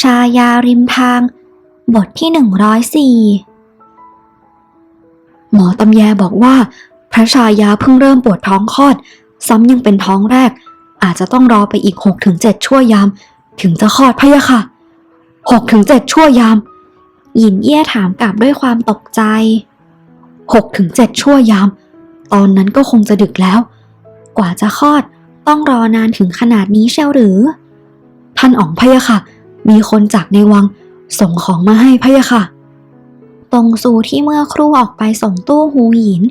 ชายาริมทาง บทที่104หมอตำแยบอกว่า พระชายาเพิ่งเริ่มปวดท้องคลอด ซ้ำยังเป็นท้องแรก อาจจะต้องรอไปอีก6-7ชั่วยาม ถึงจะคลอดพะยะค่ะ6-7ชั่วยาม หยินเย่ถามกลับด้วยความตกใจ6-7ชั่วยาม ตอนนั้นก็คงจะดึกแล้ว กว่าจะคลอดต้องรอนานถึงขนาดนี้เชียวหรือ ท่านอ๋องพะยะค่ะ มีคนจากในวังส่งของมาให้พะยะค่ะ ตรงซูที่เมื่อครู่ออกไปส่งตู้หูหยิน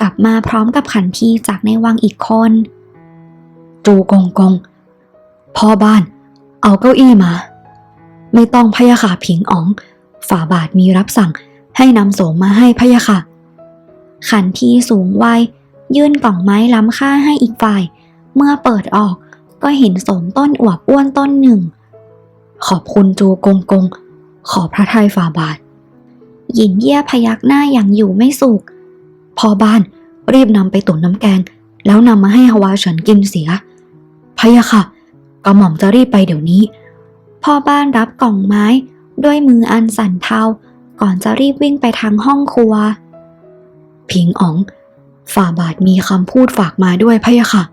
กลับมาพร้อมกับขันทีจากในวังอีกคน จูกงกง พ่อบ้าน เอาเก้าอี้มา ไม่ต้องพะยะค่ะผิงอ๋อง ฝ่าบาทมีรับสั่งให้นำโสมมาให้พะยะค่ะ ขันทีสูงวัยยื่นกล่องไม้ล้ำค่าให้อีกฝ่าย เมื่อเปิดออกก็เห็นโสมต้นอวบอ้วนต้นหนึ่ง ขอบคุณจูกงกง ขอพระทัยฝ่าบาทหยินเยี่ยพยักหน้าอย่างอยู่ไม่สุข พอบ้านรีบนำไปตุ๋นน้ำแกง แล้วนำมาให้ฮวาเฉินกินเสียพะยะค่ะกระหม่อมจะรีบไปเดี๋ยวนี้ พ่อบ้านรับกล่องไม้ ด้วยมืออันสั่นเทา ก่อนจะรีบวิ่งไปทางห้องครัว ผิงอ๋อง ฝ่าบาทมีคำพูดฝากมาด้วยพะยะค่ะ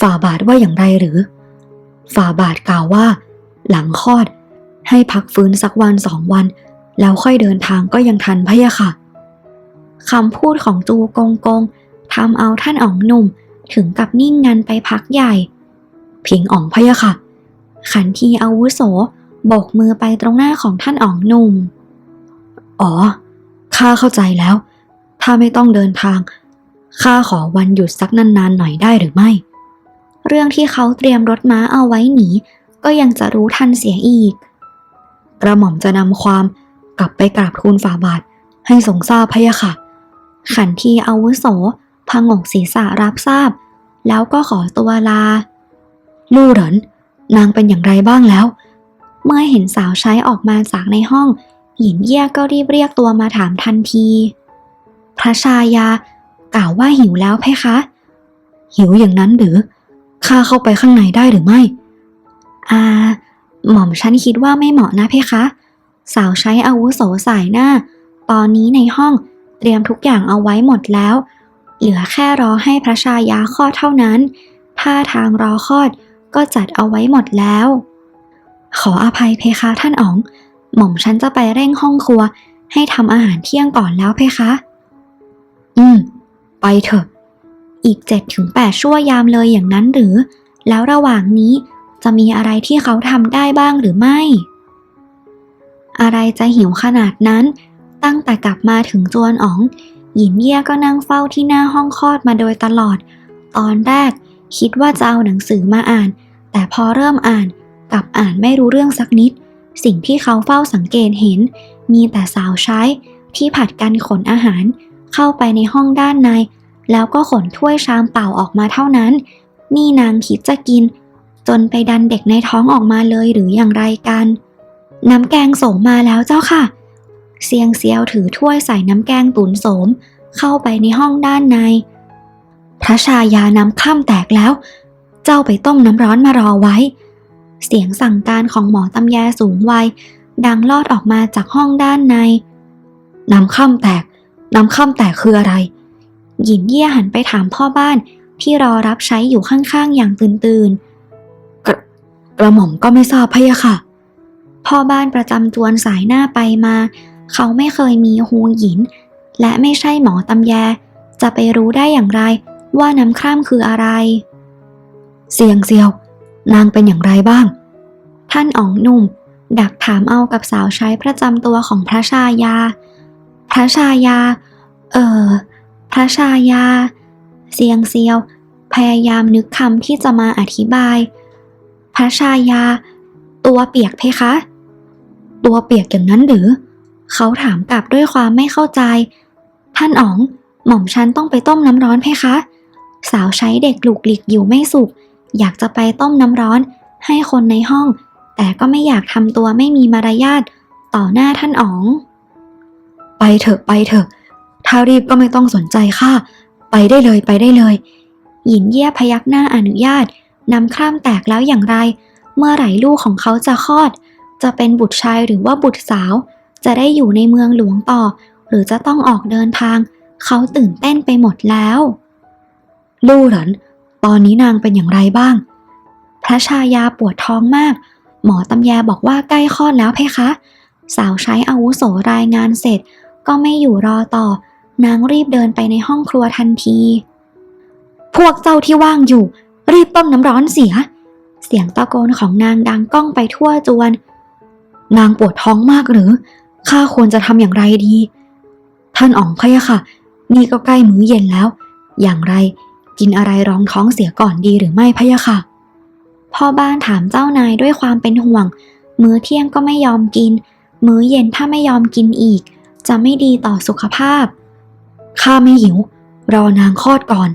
ฝ่าบาทว่าอย่างไรหรือ ฝ่าบาทกล่าวว่า หลังคลอด ให้พักฟื้นสักวันสองวัน แล้วค่อยเดินทางก็ยังทันพะยะค่ะคำพูดของจูกงกงทำเอาท่านอ๋องหนุ่มถึงกับนิ่งงันไปพักใหญ่ผิงอ๋องพะยะค่ะ ขันทีอาวุโสโบกมือไปตรงหน้าของท่านอ๋องหนุ่ม อ๋อ ข้าเข้าใจแล้ว ถ้าไม่ต้องเดินทาง ข้าขอวันหยุดสักนานๆหน่อยได้หรือไม่ เรื่องที่เขาเตรียมรถม้าเอาไว้หนี ก็ยังจะรู้ทันเสียอีก กระหม่อมจะนำความกลับไปกราบทูลฝ่าบาทให้ทรงทราบพะยะค่ะ ขันทีอาวุโสพังกศีรษะรับทราบ แล้วก็ขอตัวลา ลู่เหรินนางเป็นอย่างไรบ้างแล้ว เมื่อเห็นสาวใช้ออกมาจากในห้องหยินเย่ยก็รีบเรียกตัวมาถามทันที พระชายากล่าวว่าหิวแล้วเพคะ หิวอย่างนั้นหรือข้าเข้าไปข้างในได้หรือไม่ อาหม่อมฉันคิดว่าไม่เหมาะนะเพคะ สาวใช้อาวุโสสายหน้า ตอนนี้ในห้องเตรียมทุกอย่างเอาไว้หมดแล้ว เหลือแค่รอให้พระชายาคลอดเท่านั้น ถ้าทางรอคลอดก็จัดเอาไว้หมดแล้ว ขออภัยเพคะท่านอ๋อง หม่อมฉันจะไปเร่งห้องครัว ให้ทำอาหารเที่ยงก่อนแล้วเพคะ อืม ไปเถอะ อีกเจ็ดถึงแปดชั่วยามเลยอย่างนั้นหรือ แล้วระหว่างนี้ จะมีอะไรที่เขาทำได้บ้างหรือไม่ อะไรจะหิวขนาดนั้น ตั้งแต่กลับมาถึงจวนอ๋อง หยินเย่ก็นั่งเฝ้าที่หน้าห้องคลอดมาโดยตลอด ตอนแรกคิดว่าจะเอาหนังสือมาอ่าน แต่พอเริ่มอ่านกลับอ่านไม่รู้เรื่องสักนิด สิ่งที่เขาเฝ้าสังเกตเห็น มีแต่สาวใช้ที่ผัดกันขนอาหาร เข้าไปในห้องด้านใน แล้วก็ขนถ้วยชามเปล่าออกมาเท่านั้น นี่นางคิดจะกิน จนไปดันเด็กในท้องออกมาเลยหรืออย่างไรกัน น้ำแกงโสมมาแล้วเจ้าค่ะ เซียงเซียวถือถ้วยใส่น้ำแกงตุ๋นโสม เข้าไปในห้องด้านใน พระชายาน้ำข้ามแตกแล้ว เจ้าไปต้มน้ำร้อนมารอไว้ เสียงสั่งการของหมอตำแยสูงวัยดังลอดออกมาจากห้องด้านใน น้ำข้ามแตก น้ำข้ามแตกคืออะไร หยินเยี่ยหันไปถามพ่อบ้านที่รอรับใช้อยู่ข้างๆอย่างตื่นกระก ระหม่อมก็ไม่ทราบพะยะค่ะ พ่อบ้านประจำจวนสายหน้าไปมา เขาไม่เคยมีฮูหยิน และไม่ใช่หมอตำแย จะไปรู้ได้อย่างไรว่าน้ำคร่ำคืออะไร เสียงเซียว นางเป็นอย่างไรบ้าง ท่านอ๋องหนุ่ม ดักถามเอากับสาวใช้ประจำตัวของพระชายา พระชายา เออพระชายา เสียงเซียว พยายามนึกคำที่จะมาอธิบาย พระชายา ตัวเปียกเพคะ ตัวเปียกอย่างนั้นหรือ เขาถามกลับด้วยความไม่เข้าใจ ท่านอ๋อง หม่อมฉันต้องไปต้มน้ำร้อนเพคะ สาวใช้เด็กหลุกหลิกอยู่ไม่สุข อยากจะไปต้มน้ำร้อน ให้คนในห้อง แต่ก็ไม่อยากทำตัวไม่มีมารยาทต่อหน้าท่านอ๋อง ไปเถอะไปเถอะ ถ้ารีบก็ไม่ต้องสนใจข้าไปได้เลยไปได้เลยหยินเย่ยพยักหน้าอนุญาต นำคร่ำแตกแล้วอย่างไร เมื่อไหร่ลูกของเขาจะคลอด จะเป็นบุตรชายหรือว่าบุตรสาว จะได้อยู่ในเมืองหลวงต่อ หรือจะต้องออกเดินทาง เขาตื่นเต้นไปหมดแล้ว ลู่เหรินตอนนี้นางเป็นอย่างไรบ้าง พระชายาปวดท้องมาก หมอตำแยบอกว่าใกล้คลอดแล้วเพคะ สาวใช้อาวุโสรายงานเสร็จ ก็ไม่อยู่รอต่อ นางรีบเดินไปในห้องครัวทันทีพวกเจ้าที่ว่างอยู่ รีบต้มน้ำร้อนเสีย เสียงตะโกนของนางดังก้องไปทั่วจวน นางปวดท้องมากหรือ ข้าควรจะทำอย่างไรดี ท่านอ๋องพะยะค่ะ นี่ก็ใกล้มื้อเย็นแล้ว อย่างไรกินอะไรรองท้องเสียก่อนดีหรือไม่พะยะค่ะ พ่อบ้านถามเจ้านายด้วยความเป็นห่วง มื้อเที่ยงก็ไม่ยอมกิน มื้อเย็นถ้าไม่ยอมกินอีก จะไม่ดีต่อสุขภาพ ข้าไม่หิว รอนางคลอดก่อน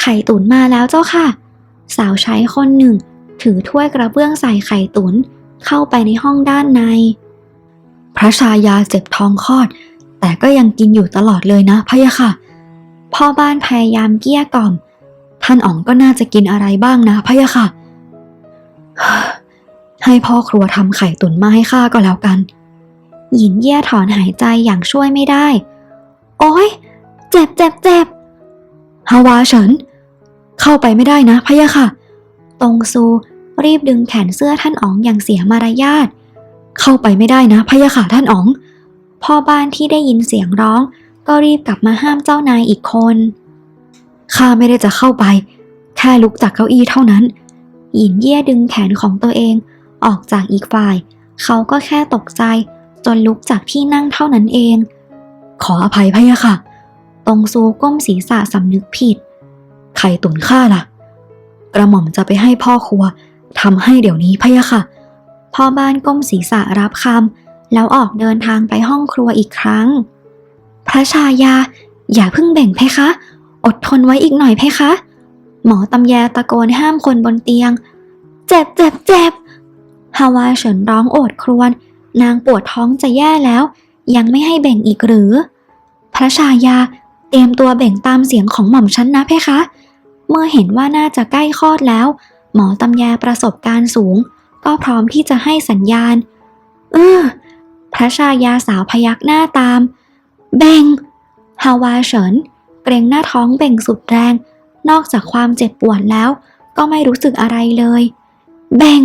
ไข่ตุ๋นมาแล้วเจ้าค่ะ สาวใช้คนหนึ่ง ถือถ้วยกระเบื้องใส่ไข่ตุน เข้าไปในห้องด้านใน พระชายาเจ็บท้องคลอด แต่ก็ยังกินอยู่ตลอดเลยนะพะยะค่ะ พ่อบ้านพยายามเกี้ยกล่อม ท่านอ๋องก็น่าจะกินอะไรบ้างนะพะยะค่ะ ให้พ่อครัวทำไข่ตุ๋นมาให้ข้าก็แล้วกันหยินเย่ยถอนหายใจอย่างช่วยไม่ได้ โอ๊ยเจ็บเจ็บเจ็บฮาวาเฉิน เข้าไปไม่ได้นะพะยะค่ะ ตงซูรีบดึงแขนเสื้อท่านอ๋องอย่างเสียมารยาท เข้าไปไม่ได้นะพะยะค่ะท่านอ๋อง พ่อบ้านที่ได้ยินเสียงร้อง ก็รีบกลับมาห้ามเจ้านายอีกคน ข้าไม่ได้จะเข้าไป แค่ลุกจากเก้าอี้เท่านั้น หยินเย่ดึงแขนของตัวเองออกจากอีกฝ่าย เขาก็แค่ตกใจจนลุกจากที่นั่งเท่านั้นเอง ขออภัยพะยะค่ะ ตงซูก้มศีรษะสำนึกผิด ไข่ตุ๋นข้าล่ะ กระหม่อมจะไปให้พ่อครัวทำให้เดี๋ยวนี้พะยะค่ะ พ่อบ้านก้มศีรษะรับคำแล้วออกเดินทางไปห้องครัวอีกครั้ง พระชายา อย่าเพิ่งแบ่งเพคะ อดทนไว้อีกหน่อยเพคะ หมอตำแยตะโกนห้ามคนบนเตียง เจ็บเจ็บเจ็บฮาวาเฉินร้องโอดครวญนางปวดท้องจะแย่แล้ว ยังไม่ให้แบ่งอีกหรือ พระชายาเตรียมตัวแบ่งตามเสียงของหม่อมฉันนะเพคะ เมื่อเห็นว่าน่าจะใกล้คลอดแล้ว หมอตำแยประสบการณ์สูง ก็พร้อมที่จะให้สัญญาณ เออพระชายาสาวพยักหน้าตาม เบ่งฮาวาเฉิน เกรงหน้าท้องเบ่งสุดแรง นอกจากความเจ็บปวดแล้ว ก็ไม่รู้สึกอะไรเลย เบ่ง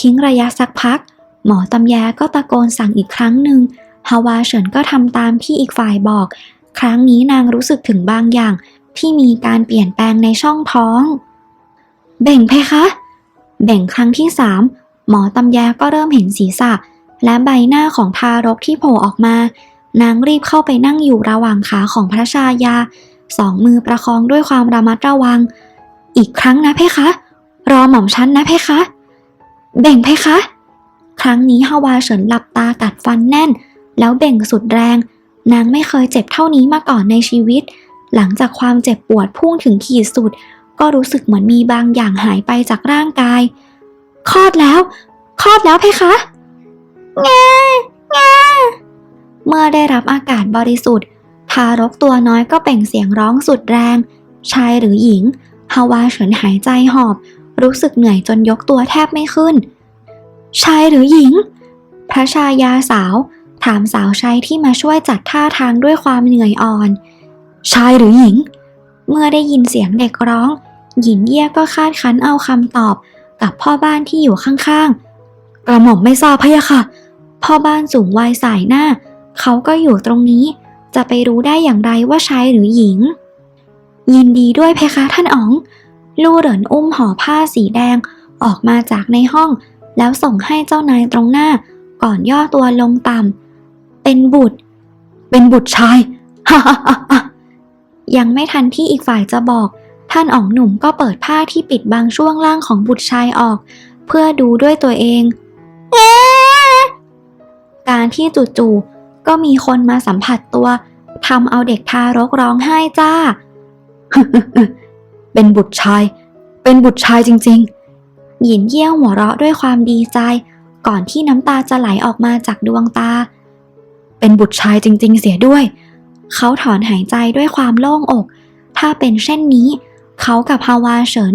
ทิ้งระยะสักพัก หมอตำแยก็ตะโกนสั่งอีกครั้งหนึ่งฮาวาเฉินก็ทำตามที่อีกฝ่ายบอก ครั้งนี้นางรู้สึกถึงบางอย่าง ที่มีการเปลี่ยนแปลงในช่องท้อง เบ่งเพคะ เบ่งครั้งที่สามหมอตำแยก็เริ่มเห็นศีรษะ และใบหน้าของทารกที่โผล่ออกมา นางรีบเข้าไปนั่งอยู่ระหว่างขาของพระชายา สองมือประคองด้วยความระมัดระวัง อีกครั้งนะเพคะ รอหม่อมฉันนะเพคะ เบ่งเพคะ ครั้งนี้ฮาวาเฉินหลับตากัดฟันแน่น แล้วเบ่งสุดแรง นางไม่เคยเจ็บเท่านี้มาก่อนในชีวิต หลังจากความเจ็บปวดพุ่งถึงขีดสุด ก็รู้สึกเหมือนมีบางอย่างหายไปจากร่างกาย คลอดแล้ว คลอดแล้วเพคะแง่แง่เมื่อได้รับอากาศบริสุทธิ์ ทารกตัวน้อยก็เป่งเสียงร้องสุดแรง ชายหรือหญิง ฮาวาเฉินหายใจหอบ รู้สึกเหนื่อยจนยกตัวแทบไม่ขึ้น ชายหรือหญิง พระชายาสาว ถามสาวใช้ที่มาช่วยจัดท่าทางด้วยความเหนื่อยอ่อน ชายหรือหญิง เมื่อได้ยินเสียงเด็กร้อง หญิงเยี่ยก็คาดคั้นเอาคำตอบกับพ่อบ้านที่อยู่ข้างๆ กระหม่อมไม่ทราบพะยะค่ะ พ่อบ้านสูงวัยสายหน้า เขาก็อยู่ตรงนี้ จะไปรู้ได้อย่างไรว่าชายหรือหญิง ยินดีด้วยเพคะท่านอ๋อง ลู่เหรินอุ้มห่อผ้าสีแดงออกมาจากในห้อง แล้วส่งให้เจ้านายตรงหน้า ก่อนย่อตัวลงต่ำเป็นบุตร เป็นบุตรชายฮ่าฮ่าฮ่าฮ่า ยังไม่ทันที่อีกฝ่ายจะบอก ท่านอ๋องหนุ่มก็เปิดผ้าที่ปิดบางช่วงล่างของบุตรชายออก เพื่อดูด้วยตัวเองเอ๊การที่จู่ๆก็มีคนมาสัมผัสตัวทำเอาเด็กทารกร้องไห้จ้า เป็นบุตรชาย เป็นบุตรชายจริง ๆ หยินเยี่ยวหัวเราะด้วยความดีใจ ก่อนที่น้ำตาจะไหลออกมาจากดวงตา เป็นบุตรชายจริง ๆ เสียด้วย เขาถอนหายใจด้วยความโล่งอก ถ้าเป็นเช่นนี้ เขากับฮาวาเฉิน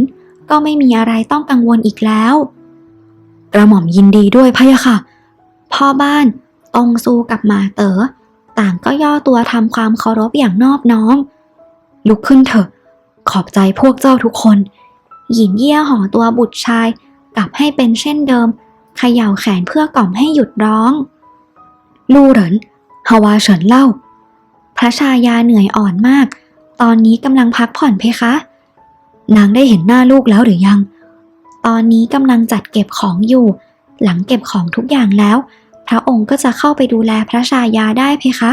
ก็ไม่มีอะไรต้องกังวลอีกแล้ว กระหม่อมยินดีด้วยพะยะค่ะ พ่อบ้านตรงซูกับหมาเต๋อต่างก็ย่อตัวทำความเคารพอย่างนอบน้อม ลุกขึ้นเถอะ ขอบใจพวกเจ้าทุกคน หยินเยี่ยห่อตัวบุตรชาย กลับให้เป็นเช่นเดิมเขย่าแขนเพื่อกล่อมให้หยุดร้อง ลู่เหรินฮาวาเฉินเล่า พระชายาเหนื่อยอ่อนมาก ตอนนี้กำลังพักผ่อนเพคะ นางได้เห็นหน้าลูกแล้วหรือยัง ตอนนี้กำลังจัดเก็บของอยู่ หลังเก็บของทุกอย่างแล้ว พระองค์ก็จะเข้าไปดูแลพระชายาได้เพคะ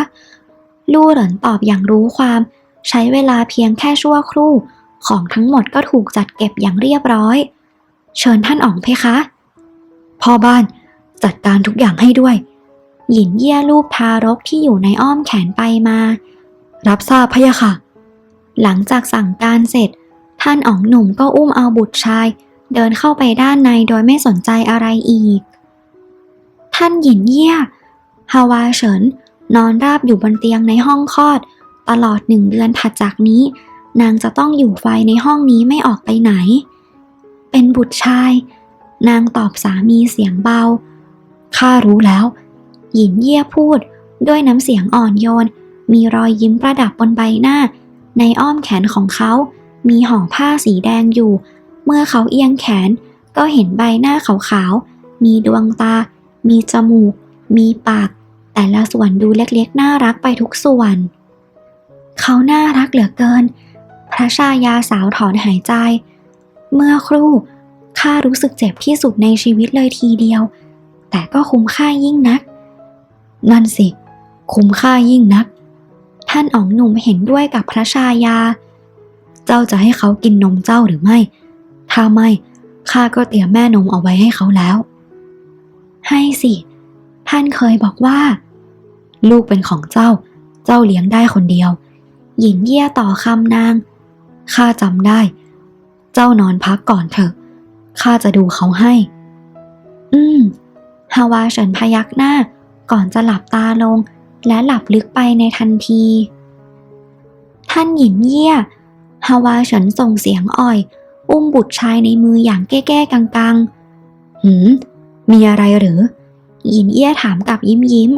ลู่เหรินตอบอย่างรู้ความ ใช้เวลาเพียงแค่ชั่วครู่ ของทั้งหมดก็ถูกจัดเก็บอย่างเรียบร้อย เชิญท่านอ๋องเพคะ พ่อบ้านจัดการทุกอย่างให้ด้วย หยินเยี่ยลูกทารกที่อยู่ในอ้อมแขนไปมา รับทราบพะยะค่ะ หลังจากสั่งการเสร็จ ท่านอ๋องหนุ่มก็อุ้มเอาบุตรชาย เดินเข้าไปด้านในโดยไม่สนใจอะไรอีก ท่านหยินเยี่ยฮาวาเฉินนอนราบอยู่บนเตียงในห้องคลอด ตลอดหนึ่งเดือนถัดจากนี้ นางจะต้องอยู่ไฟในห้องนี้ไม่ออกไปไหน เป็นบุตรชาย นางตอบสามีเสียงเบาข้ารู้แล้ว หยินเยี่ยพูด ด้วยน้ำเสียงอ่อนโยน มีรอยยิ้มประดับบนใบหน้า ในอ้อมแขนของเขา มีห่อผ้าสีแดงอยู่ เมื่อเขาเอียงแขน ก็เห็นใบหน้าขาวๆ มีดวงตา มีจมูก มีปาก แต่ละส่วนดูเล็กๆ น่ารักไปทุกส่วน เขาน่ารักเหลือเกิน พระชายาสาวถอนหายใจ เมื่อครู่ข้ารู้สึกเจ็บที่สุดในชีวิตเลยทีเดียว แต่ก็คุ้มค่ายิ่งนัก นั่นสิ คุ้มค่ายิ่งนัก ท่านอ๋องหนุ่มเห็นด้วยกับพระชายา เจ้าจะให้เขากินนมเจ้าหรือไม่ ถ้าไม่ข้าก็เตรียมแม่นมเอาไว้ให้เขาแล้ว ให้สิ ท่านเคยบอกว่า ลูกเป็นของเจ้า เจ้าเลี้ยงได้คนเดียวหยินเยี่ยต่อคำนาง ข้าจำได้ เจ้านอนพักก่อนเถอะ ข้าจะดูเขาให้ อืม ฮาวาเฉินพยักหน้า ก่อนจะหลับตาลง และหลับลึกไปในทันที ท่านหยินเยี่ยฮาวาเฉินส่งเสียงอ่อย อุ้มบุตรชายในมืออย่างแก้ๆกังหืม มีอะไรหรือหยินเยี่ยถามกับยิ้มยิ้ม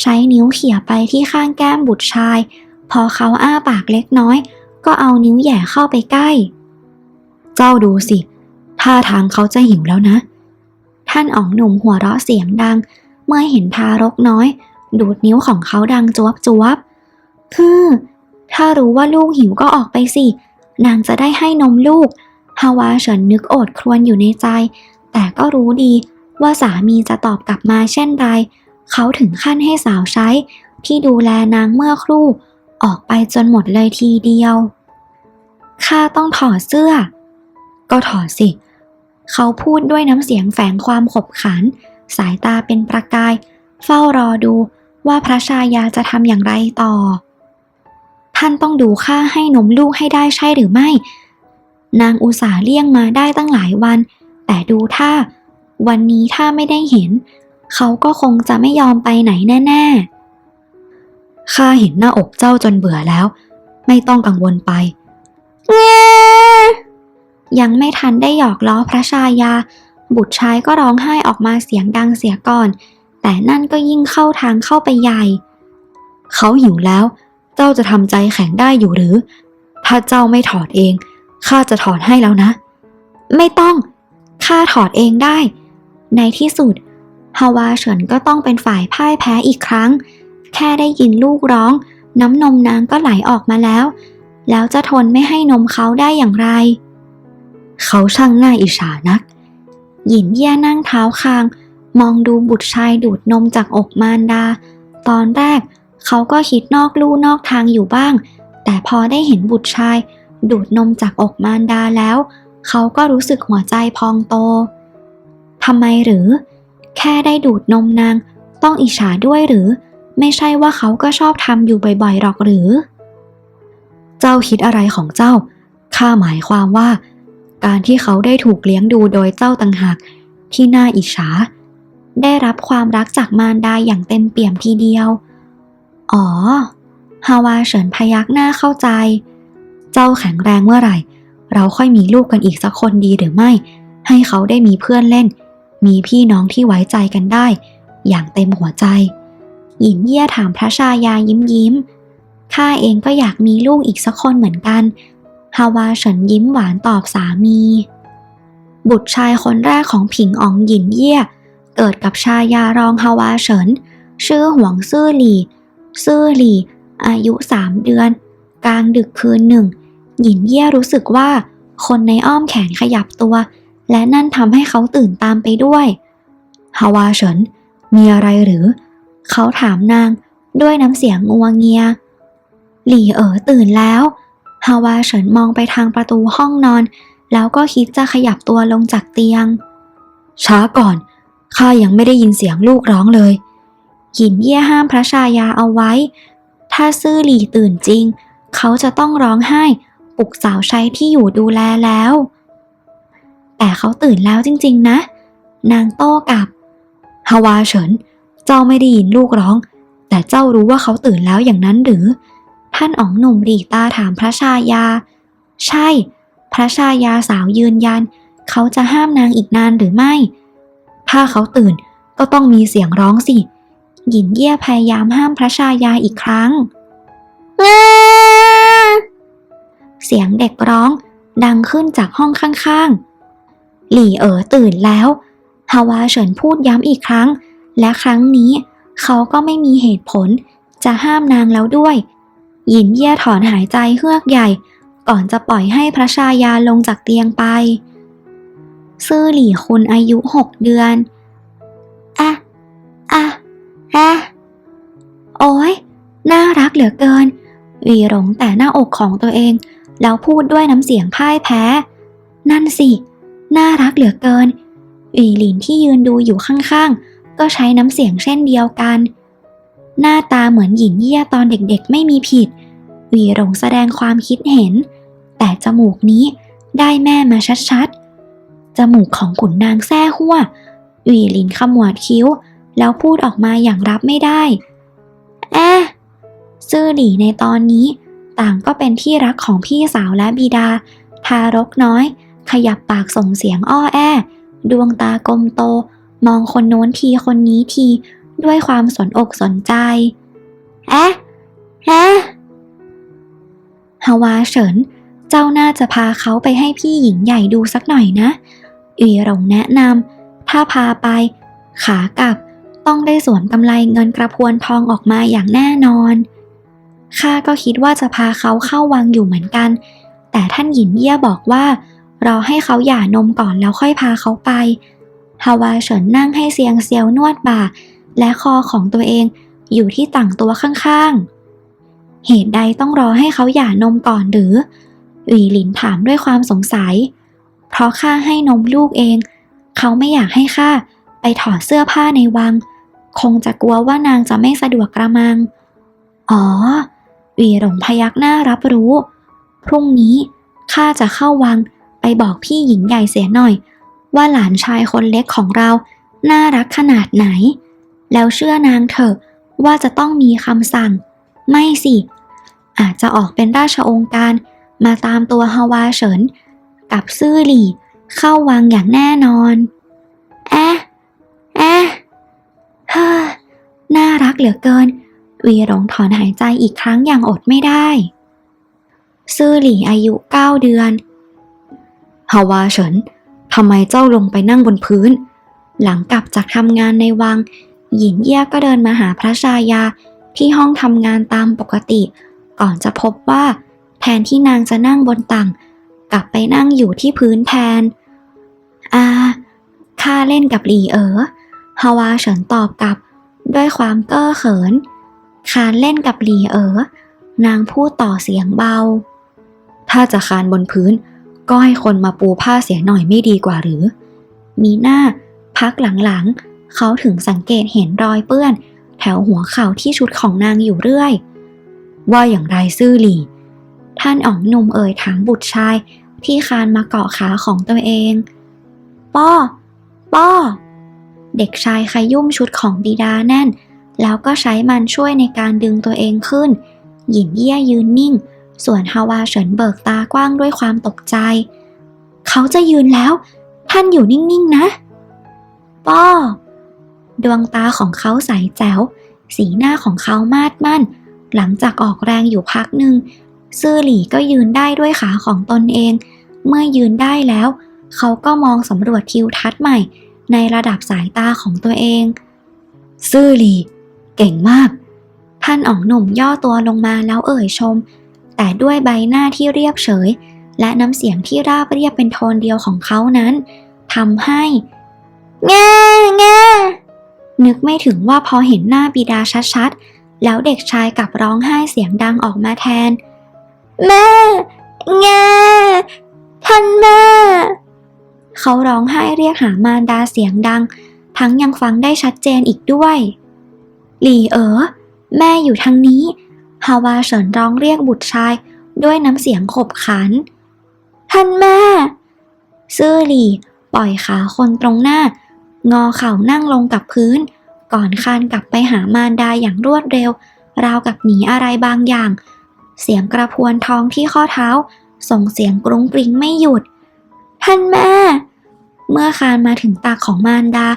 ใช้นิ้วเขี่ยไปที่ข้างแก้มบุตรชาย พอเขาอ้าปากเล็กน้อย ก็เอานิ้วแย่เข้าไปใกล้ เจ้าดูสิท่าทางเขาจะหิวแล้วนะ ท่านอ๋องหนุ่มหัวเราะเสียงดัง มื่อเห็นทารกน้อย ดูดนิ้วของเขาดังจวบจวบคือถ้ารู้ว่าลูกหิวก็ออกไปสิ นางจะได้ให้นมลูก ฮาวาเฉินนึกโอดครวญอยู่ในใจ แต่ก็รู้ดีว่าสามีจะตอบกลับมาเช่นไร เขาถึงขั้นให้สาวใช้ ที่ดูแลนางเมื่อครู่ ออกไปจนหมดเลยทีเดียว ข้าต้องถอดเสื้อ ก็ถอดสิ เขาพูดด้วยน้ำเสียงแฝงความขบขัน สายตาเป็นประกาย เฝ้ารอดูว่าพระชายาจะทำอย่างไรต่อ ท่านต้องดูข้าให้นมลูกให้ได้ใช่หรือไม่ นางอุตสาเลี่ยงมาได้ตั้งหลายวัน แต่ดูท่าวันนี้ถ้าไม่ได้เห็น เขาก็คงจะไม่ยอมไปไหนแน่ข้าเห็นหน้าอกเจ้าจนเบื่อแล้ว ไม่ต้องกังวลไปยังไม่ทันได้หยอกล้อพระชายา บุตรชายก็ร้องไห้ออกมาเสียงดังเสียก่อน แต่นั่นก็ยิ่งเข้าทางเข้าไปใหญ่ เขาหิวแล้ว เจ้าจะทำใจแข็งได้อยู่หรือ ถ้าเจ้าไม่ถอดเองข้าจะถอดให้แล้วนะ ไม่ต้องข้าถอดเองได้ ในที่สุดฮาวาเฉินก็ต้องเป็นฝ่ายพ่ายแพ้อีกครั้ง แค่ได้ยินลูกร้อง น้ำนมนางก็ไหลออกมาแล้ว แล้วจะทนไม่ให้นมเขาได้อย่างไร เขาช่างน่าอิจฉานัก หยินเย่ยนั่งเท้าคาง มองดูบุตรชายดูดนมจากอกมารดา ตอนแรกเขาก็คิดนอกลู่นอกทางอยู่บ้าง แต่พอได้เห็นบุตรชาย ดูดนมจากอกมารดาแล้ว เขาก็รู้สึกหัวใจพองโตทำไมหรือ แค่ได้ดูดนมนาง ต้องอิจฉาด้วยหรือ ไม่ใช่ว่าเขาก็ชอบทำอยู่บ่อยๆหรอกหรือ เจ้าคิดอะไรของเจ้า ข้าหมายความว่า การที่เขาได้ถูกเลี้ยงดูโดยเจ้าต่างหากที่น่าอิจฉา ได้รับความรักจากมารดาอย่างเต็มเปี่ยมทีเดียว อ๋อ ฮาวาเฉินพยักหน้าเข้าใจ เจ้าแข็งแรงเมื่อไหร่ เราค่อยมีลูกกันอีกสักคนดีหรือไม่ ให้เขาได้มีเพื่อนเล่น มีพี่น้องที่ไว้ใจกันได้ อย่างเต็มหัวใจหยินเย่ยถามพระชายายิ้มยิ้มข้าเองก็อยากมีลูกอีกสักคนเหมือนกัน ฮาวาเฉินยิ้มหวานตอบสามี บุตรชายคนแรกของผิงอองหยินเย่ยเกิดกับชายารองฮาวาเฉิน ชื่อหวงซื่อหลี่ ซื่อหลี่ อายุสามเดือน กลางดึกคืนหนึ่ง หยินเย่ยรู้สึกว่าคนในอ้อมแขนขยับตัว และนั่นทำให้เขาตื่นตามไปด้วยฮาวาเฉิน มีอะไรหรือ เขาถามนางด้วยน้ำเสียงงัวเงีย หลี่เอ๋อตื่นแล้ว ฮาวาเฉินมองไปทางประตูห้องนอน แล้วก็คิดจะขยับตัวลงจากเตียง ช้าก่อนข้ายังไม่ได้ยินเสียงลูกร้องเลยหยินเย่ห้ามพระชายาเอาไว้ ถ้าซื่อหลี่ตื่นจริง เขาจะต้องร้องไห้ปลุกสาวใช้ที่อยู่ดูแลแล้ว แต่เขาตื่นแล้วจริง ๆ นะ นางโต้กลับฮาวาเฉิน เจ้าไม่ได้ยินลูกร้อง แต่เจ้ารู้ว่าเขาตื่นแล้วอย่างนั้นหรือ ท่านอ๋องหนุ่มหลีตาถามพระชายา ใช่ พระชายาสาวยืนยัน เขาจะห้ามนางอีกนานหรือไม่ ถ้าเขาตื่นก็ต้องมีเสียงร้องสิหยินเยี่ยพยายามห้ามพระชายาอีกครั้ง เสียงเด็กร้องดังขึ้นจากห้องข้างๆ หลี่เอ๋อตื่นแล้ว ฮาวาเฉินพูดย้ำอีกครั้ง และครั้งนี้เขาก็ไม่มีเหตุผลจะห้ามนางแล้วด้วย หยินเย่ถอนหายใจเฮือกใหญ่ ก่อนจะปล่อยให้พระชายาลงจากเตียงไป ซื่อหลี่คุณอายุหกเดือนอะอะอะโอ้ยน่ารักเหลือเกิน วีหลงแต่หน้าอกของตัวเอง แล้วพูดด้วยน้ำเสียงพ่ายแพ้ นั่นสิ น่ารักเหลือเกิน วีหลินที่ยืนดูอยู่ข้างๆ ก็ใช้น้ำเสียงเช่นเดียวกัน หน้าตาเหมือนหยินเยี่ยตอนเด็กๆไม่มีผิด วีหลงแสดงความคิดเห็น แต่จมูกนี้ได้แม่มาชัดๆ จมูกของขุนนางแซ่หัววีลินขมวดคิ้ว แล้วพูดออกมาอย่างรับไม่ได้ แอะซื่อหลี่ในตอนนี้ ต่างก็เป็นที่รักของพี่สาวและบิดา ทารกน้อย ขยับปากส่งเสียงอ้อแอ ดวงตากลมโต มองคนโน้นทีคนนี้ที ด้วยความสนอกสนใจ แอะแอะฮาวาเฉิน เจ้าน่าจะพาเขาไปให้พี่หญิงใหญ่ดูสักหน่อยนะอีหลงแนะนำถ้าพาไป ขากลับต้องได้สวนกำไรเงินกระพวนทองออกมาอย่างแน่นอน ข้าก็คิดว่าจะพาเขาเข้าวังอยู่เหมือนกัน แต่ท่านหยินเยี่ยบอกว่า รอให้เขาหย่านมก่อนแล้วค่อยพาเขาไปฮาวาเฉินนั่งให้เซียงเซียวนวดบ่า และคอของตัวเองอยู่ที่ต่างตัวข้างๆ เหตุใดต้องรอให้เขาหย่านมก่อนหรือหวีหลินถามด้วยความสงสัย เพราะข้าให้นมลูกเอง เขาไม่อยากให้ข้าไปถอดเสื้อผ้าในวัง คงจะกลัวว่านางจะไม่สะดวกกระมัง อ๋อหวีหลงพยักหน้ารับรู้ พรุ่งนี้ข้าจะเข้าวังไปบอกพี่หญิงใหญ่เสียหน่อย ว่าหลานชายคนเล็กของเรา น่ารักขนาดไหน แล้วเชื่อนางเถอะว่าจะต้องมีคำสั่ง ไม่สิ อาจจะออกเป็นราชองค์การมาตามตัวฮาวาเฉิน กับซื่อหลี่เข้าวังอย่างแน่นอนแอะแอะเฮ้อน่ารักเหลือเกิน วีหลงถอนหายใจอีกครั้งอย่างอดไม่ได้ ซื่อหลี่อายุเก้าเดือนฮาวาเฉินทำไมเจ้าลงไปนั่งบนพื้น หลังกลับจากทำงานในวัง หยินเยี่ยก็เดินมาหาพระชายาที่ห้องทำงานตามปกติ ก่อนจะพบว่า แทนที่นางจะนั่งบนตังกลับไปนั่งอยู่ที่พื้นแทน อาข้าเล่นกับหลีเอ๋อฮาวาเฉินตอบกลับ ด้วยความเก้อเขินคานเล่นกับหลีเอ๋อนางพูดต่อเสียงเบา ถ้าจะคานบนพื้น ก็ให้คนมาปูผ้าเสียหน่อยไม่ดีกว่าหรือ มีหน้า พักหลังๆ เขาถึงสังเกตเห็นรอยเปื้อน แถวหัวเข่าที่ชุดของนางอยู่เรื่อย ว่าอย่างไรซื่อหลี่ ท่านอ๋องหนุ่มเอ่ยถามบุตรชายที่คานมาเกาะขาของตัวเอง ป้อ ป้อ เด็กชายขยุ่มชุดของบิดาแน่น แล้วก็ใช้มันช่วยในการดึงตัวเองขึ้น หยินเยี่ยยืนนิ่ง ส่วนฮาวาเฉินเบิกตากว้างด้วยความตกใจ เขาจะยืนแล้ว ท่านอยู่นิ่ง ๆ นะ ป้อ ดวงตาของเขาใสแจ๋ว สีหน้าของเขามาดมั่น หลังจากออกแรงอยู่พักหนึ่งซื่อหลี่ก็ยืนได้ด้วยขาของตนเอง เมื่อยืนได้แล้ว เขาก็มองสำรวจทิวทัศน์ใหม่ ในระดับสายตาของตัวเอง ซื่อหลีเก่งมาก ท่านอ๋องหนุ่มย่อตัวลงมาแล้วเอ่ยชม แต่ด้วยใบหน้าที่เรียบเฉย และน้ำเสียงที่ราบเรียบเป็นโทนเดียวของเขานั้นทำให้ นึกไม่ถึงว่าพอเห็นหน้าบิดาชัดๆ แล้วเด็กชายกลับร้องไห้เสียงดังออกมาแทน แม่ แง่ท่านแม่ เขาร้องไห้เรียกหามารดาเสียงดัง ทั้งยังฟังได้ชัดเจนอีกด้วยหลี่เอ๋อแม่อยู่ทางนี้ฮาวาเฉินร้องเรียกบุตรชายด้วยน้ำเสียงขบขัน ท่านแม่ ซื่อหลี่ ปล่อยขาคนตรงหน้า งอเข่านั่งลงกับพื้น ก่อนคานกลับไปหามารดาอย่างรวดเร็ว ราวกับหนีอะไรบางอย่าง เสียงกระพวนท้องที่ข้อเท้า ส่งเสียงกรุ้งกริ้งไม่หยุด ท่านแม่ เมื่อคานมาถึงตาของมารดา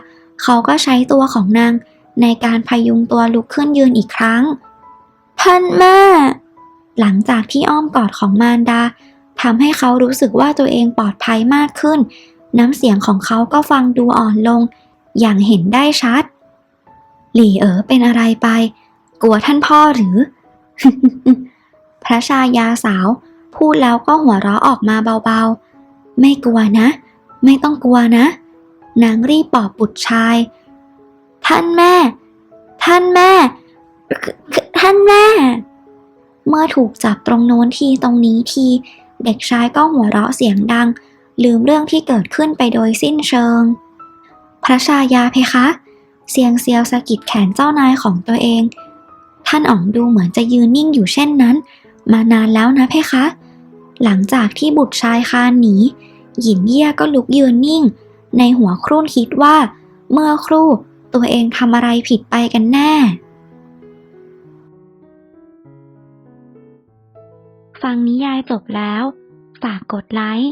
เขาก็ใช้ตัวของนางในการพยุงตัวลุกขึ้นยืนอีกครั้ง ท่านแม่ หลังจากที่อ้อมกอดของมารดาทำให้เขารู้สึกว่าตัวเองปลอดภัยมากขึ้น น้ำเสียงของเขาก็ฟังดูอ่อนลง อย่างเห็นได้ชัด หลี่เอ๋อเป็นอะไรไป กลัวท่านพ่อหรือ พระชายาสาว พูดแล้วก็หัวเราะออกมาเบาๆ ไม่กลัวนะ ไม่ต้องกลัวนะ นางรีบปอบบุตรชาย ท่านแม่ ท่านแม่ ท่านแม่ เมื่อถูกจับตรงโน้นทีตรงนี้ที เด็กชายก็หัวเราะเสียงดัง ลืมเรื่องที่เกิดขึ้นไปโดยสิ้นเชิง พระชายาเพคะ เสียงเซียวสะกิดแขนเจ้านายของตัวเอง ท่านอ๋องดูเหมือนจะยืนนิ่งอยู่เช่นนั้น มานานแล้วนะเพคะ หลังจากที่บุตรชายคานหนีหยินเยี่ยก็ลุกยืนนิ่ง ในหัวครุ่นคิดว่า เมื่อครู่ตัวเองทำอะไรผิดไปกันแน่ฟังนิยายจบแล้ว ฝากกดไลค์